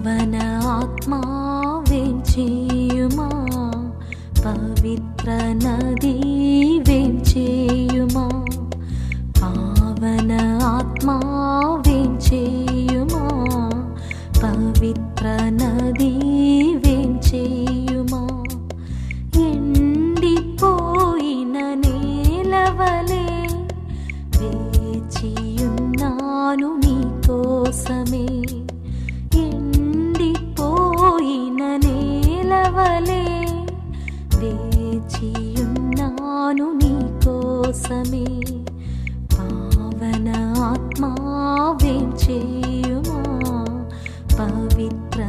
పావన ఆత్మా వేంచేయుమా? పవిత్ర నదీ వేంచేయుమా? పావన ఆత్మా వేంచేయుమా? పవిత్ర నదీ వేంచేయుమా? ఎండిపోయిన నేలవలే వేచియున్నాను నీ కోసమే. వేచియున్నాను నీ కోసమే పావన ఆత్మా వేచేయుమా పవిత్ర